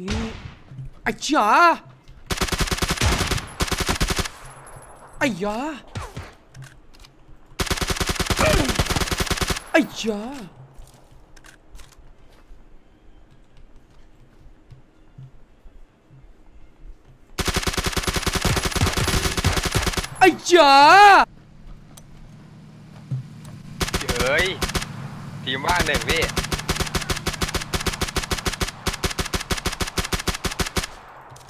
นี่ไอ้จ๋าไอ้ยาไอ้จ๋าไอ้จ๋า เฮ้ย ทีมว่างหนึ่งพี่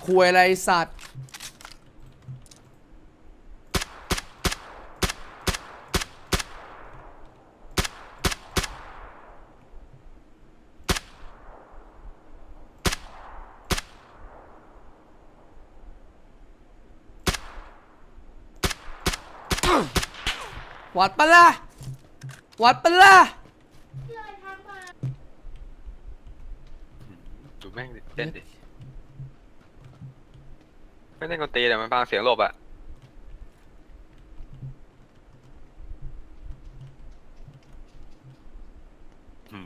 คุยอะไรไอ้สัตว์ วัดปะล่ะ วัดปะล่ะดูแม่งดิเต้นดิ ไม่เล่นดนตรีแต่มันฟังเสียงหลบอะหื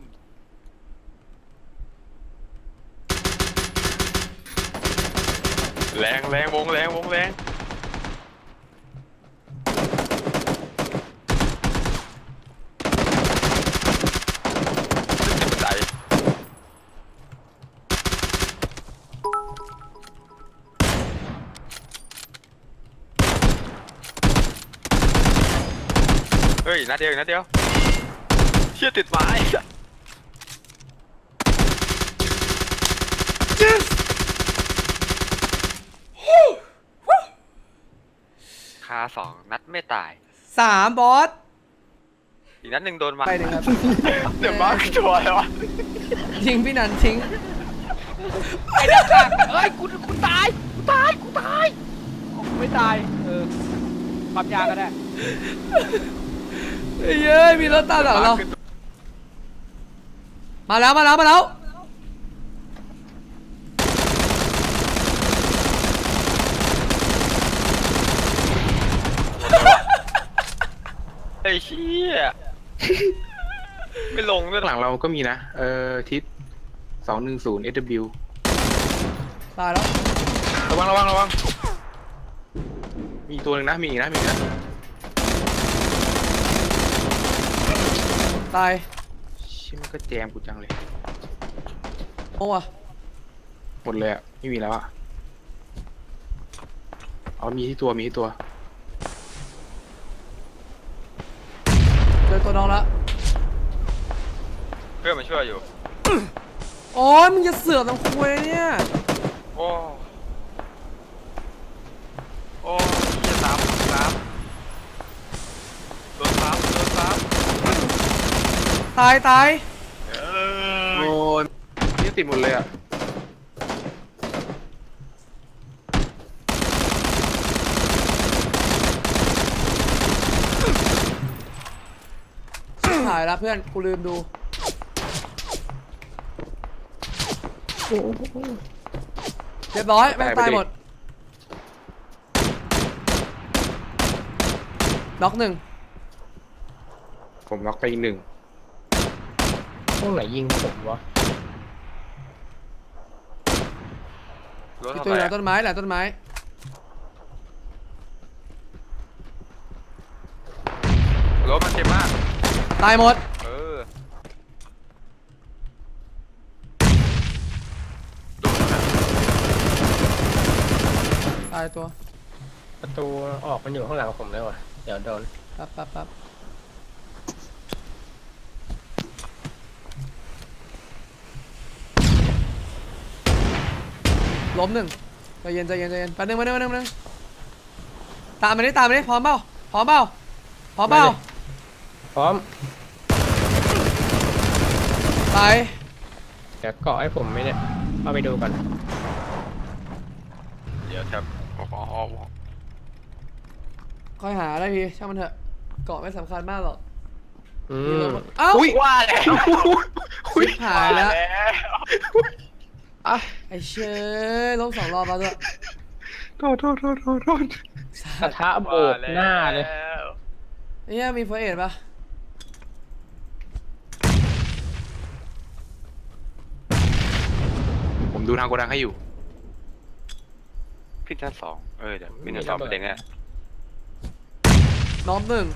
มแรงแรงวงแรงวงแรง เฮ้ยนัดเดียวอีกนัดเดียวเชี่ยติดไม้คาสองนัดไม่ตาย สามบอส อีกนัดหนึ่งโดนไมาไปหนึ่งครับ เดี๋ยวมาตัวเลยวะทิ้งพี่นันทิ้ง ไอ้เด็กขาดเฮ้ยกูกูตายกูตายกูตายอ๋อกูไม่ตาย เออปั๊มยาก็ได้ เฮ้ยเอ้ยมีรถตามหลังเรา มาแล้วมาแล้วมาแล้ว ไอ้เชี่ยไม่ลงด้วยข้างหลังเราก็มีนะ เอ่อทิศสองหนึ่งศูนย์ SW ตายแล้ว ระวังระวังระวัง มีอีกตัวหนึ่งนะ มีอีกนะ มีอีกนะ ตายชิมันก็แจมกูจังเลย โอ้วะหมดเลยอะ ไม่มีแล้วอะ เอามีที่ตัว มีที่ตัว เจอตัวน้องละเพื่อนมาช่วยอยู่ โอ้ยมึงจะเสือกตรงคุยเนี่ย โอ้ โอ้เชี่ยสามสามโดนสามโดนสาม ตายตายเอโอ้ยนี่ติดหมดเลยอะถ่ายแล้วเพื่อนกูลืมดูเรียบร้อยแม่งตายหมดล็อกหนึ่งผมน็อกไปอีกหนึ่ง พวกไหนยิงผมวะรถที่ทำตัวไมหลัอะงต้นไม้หลังต้นไม้รถมันเจ็บมาก ตายหมดเออตายตัวประตูออกมันอยู่ข้างหลังผมเลยวะเดี๋ยวโดน ปั๊บปั๊บปั๊บ ล้มหนึ่งใจเย็นใจเย็นใจเย็นแป๊บนึงแป๊บนึงแป๊บนึงแป๊บนึงตามมาดิตามมาดิพร้อมเปล่าพร้อมเปล่าพร้อมเปล่าพร้อมไปเดี๋ยวเกาะให้ผมไหมเนี่ยเอาไปดูก่อนเดี๋ยวครับโอ้โหค่อยหาได้พี่ช่างมันเถอะเกาะไม่สำคัญมากหรอกอืมีรมถหมดเอ้าอุ้ยว่าแล้วอุ้ยหายแล้ว อะไอ้เชยล้มสองรอบแล้วด้วยโทษโทษโทษโทษโทษกระทะโบกหน้าเลยไอ้เหี้ยมีเฟอร์เอ็ดปะดูทางโกดังให้อยู่ขึ้นชั้นสองเออเดี๋ยวขึ้นชั้นสองประเด็นเนี้ยน้อมหนึ่ง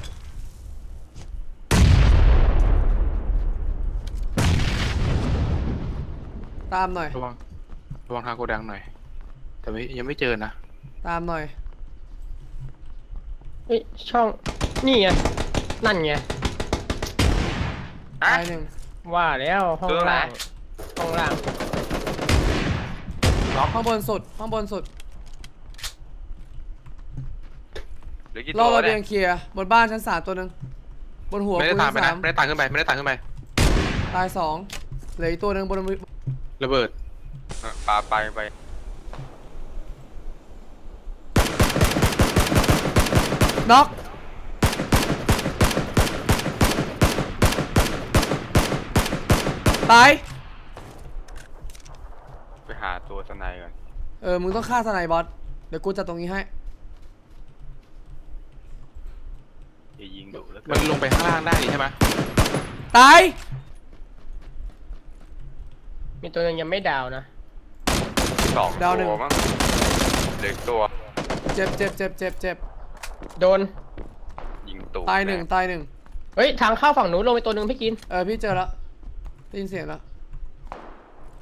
ตามหน่อย ระวังระวังทางโกดังหน่อย แต่ไม่ยังไม่เจอนะตามหน่อยเฮ้ยช่อง นี่ไง นั่นไงอะตายหนึ่งว่าแล้วห้องตัวไหนล่าง ห้องล่างข้างบนสุดข้างบนสุดเหลือกี่รตัอบวระเบีเนี่ยยงเคลียร์บนบ้านชั้นสามตัวหนึ่งบนหัวไม่ได้กูตามชั้นไปสานะมไม่ได้ตามขึ้นไปไม่ได้ตามขึ้นไป ตายสองเหลืออีกตัวหนึ่งบน ระเบิดเออปาไปไปน็อกตาย ไปหาตัวสไนก่อนเออ มึงต้องฆ่าสไนบอส เดี๋ยวกูจัดตรงนี้ให้ อย่ายิงดุแล้วมันลงไปข้างล่างได้นี่ใช่ไหมตาย มีตัวหนึงยังไม่ดาวนะ สองดาวหนึ่ง ตัวมั้งเหลืออกตัวเจ็บเจ็บเจ็บเจ็บเจ็บโดน ยิงตุตายหนึ่งตายหนึ่งเฮ้ย ทางเข้าฝั่งนู้นลงไปตัวหนึ่งพี่กิน เออพี่เจอแล้วได้ยินเสียงแล้ว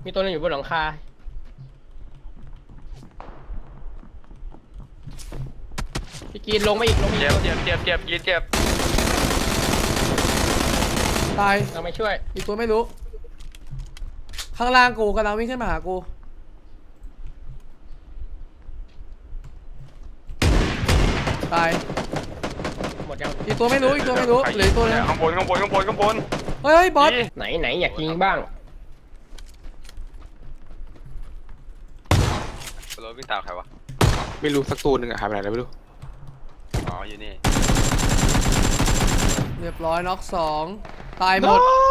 มีตัวหนึงอยู่บนหลังคา พี่กินลงมาอีกลงมาอีเจ็กบเจ็บเจ็บเจ็บยิงเจ็บ ตายเราไม่ช่วย อีกตัวไม่รู้ ข้างล่างกูกำลังวิ่งขึ้นมาหากู ตาย หมดยังอีกตัวไม่รู้อีกตัวไม่รู้เหลืออีกตัวหนึงข้างบนข้างบนข้างบนข้างบนเฮ้ยเฮ้ยบอสนี่ไหนไหนอยากยิงบ้าง รถวิ่งตามใครวะ ไม่รู้สักตัวหนึ่งอะหายไปไหนแล้วไม่รู้ อ๋ออยู่นี่ เรียบร้อยน็อกสองตายหมดโอ้